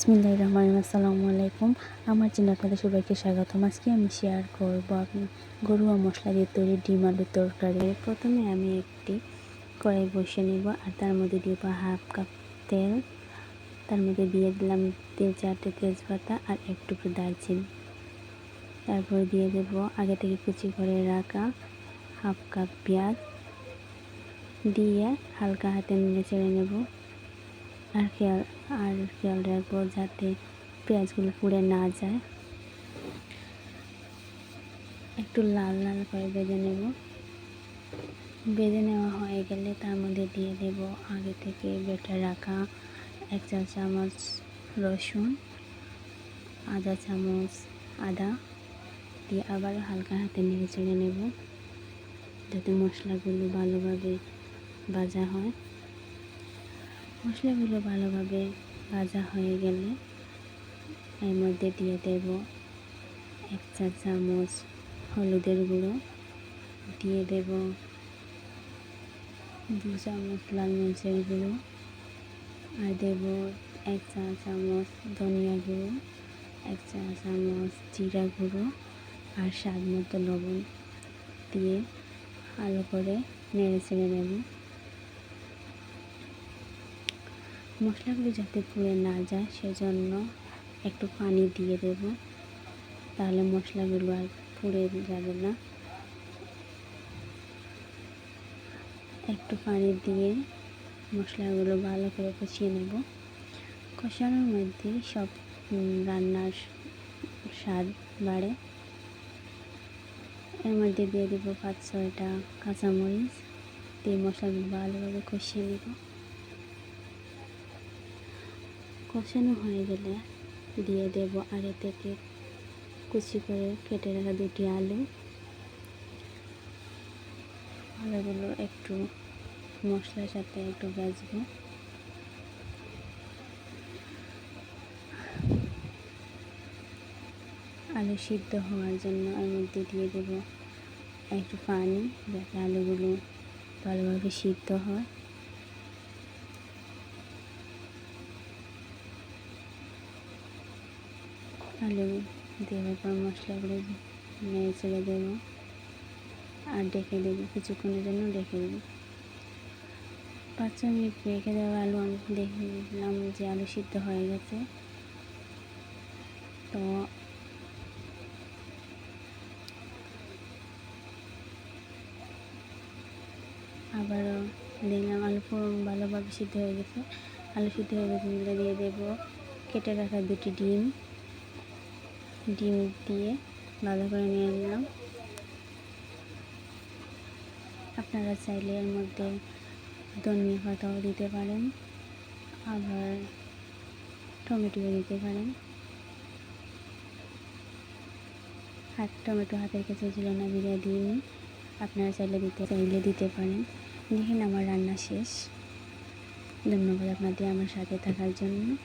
বিসমিল্লাহির রহমানির রহিম। আসসালামু আলাইকুম। আমার চ্যানেলে আপনাদের সবাইকে স্বাগতম। আজকে আমি শেয়ার করব গরুয়া মশলা দিয়ে তৈরি ডিম আলুর তরকারি। প্রথমে আমি একটি কড়াই বসিয়ে নেব আর তার মধ্যে দিব হাফ কাপ তেল। তার মধ্যে দিয়ে দিলাম তিন চারটে তেজপাতা আর একটু দারচিনি। তারপরে দিয়ে দেব আগে থেকে কুচি করে রাখা হাফ কাপ পেঁয়াজ। দিয়ে হালকা হাতে নেড়ে চেড়ে নেব। আর খেয়াল আর খেয়াল রাখব যাতে পেঁয়াজগুলো পুড়ে না যায়। একটু লাল লাল করে ভেজে নেব। ভেজে নেওয়া হয়ে গেলে তার মধ্যে দিয়ে দেব আগে থেকে বেটে রাখা এক চা চামচ রসুন, আধা চামচ আদা দিয়ে আবার হালকা হাতে নেড়ে চেড়ে নেব। যাতে মশলাগুলো ভালোভাবে ভাজা হয়। মশলাগুলো ভালোভাবে ভাজা হয়ে গেলে এর মধ্যে দিয়ে দেব এক চা চামচ হলুদের গুঁড়ো। দিয়ে দেব দু চামচ লাল মরিচের গুঁড়ো আর দেব এক চা চামচ ধনিয়া গুঁড়ো, এক চা চামচ জিরা গুঁড়ো আর স্বাদ মতো লবণ। দিয়ে ভালো করে নেড়ে চেড়ে নেব। মশলাগুলো যাতে পুড়ে না যায়, সেজন্য একটু পানি দিয়ে দেব। তাহলে মশলাগুলো আর পুড়ে যাবে না। একটু পানি দিয়ে মশলাগুলো ভালো করে কষিয়ে নেব। কষানোর মধ্যে সব রান্নার স্বাদ বাড়ে। এর মধ্যে দিয়ে দেবো পাঁচ ছয়টা কাঁচামরিচ। দিয়ে মশলাগুলো ভালোভাবে কষিয়ে নেব। কষানো হয়ে গেলে দিয়ে দেব আগে থেকে কুচি করে কেটে রাখা দুটি আলু। আলুগুলো একটু মশলার সাথে একটু ভাজবো। আলু সিদ্ধ হওয়ার জন্য এর মধ্যে দিয়ে দেব একটু পানি যাতে আলুগুলো ভালোভাবে সিদ্ধ হয়। আলু দেওয়ার পর মশলাগুলো নেড়ে চেড়ে দেবো আর ডেকে দেবো কিছুক্ষণের জন্য ডেকে দেবো। পাঁচ ছ মিনিট রেখে দেওয়া আলু আমি দেখলাম যে আলু সিদ্ধ হয়ে গেছে। তো আবারও দেখলাম আলু ভালোভাবে সিদ্ধ হয়ে গেছে। আলু সিদ্ধ হয়ে গেছে দিয়ে দেবো কেটে রাখা দুটি ডিম। ডিম দিয়ে ভালো করে নিয়ে নিলাম। আপনারা চাইলে এর মধ্যে ধনিয়া পাতাও দিতে পারেন, আবার টমেটোও দিতে পারেন। হাত টমেটো হাতের কাছে ছিল না, বিরিয়া দিইনি আপনারা চাইলে দিতে চাইলে দিতে পারেন। দেখেন আমার রান্না শেষ। ধন্যবাদ আপনাদের আমার সাথে থাকার জন্য।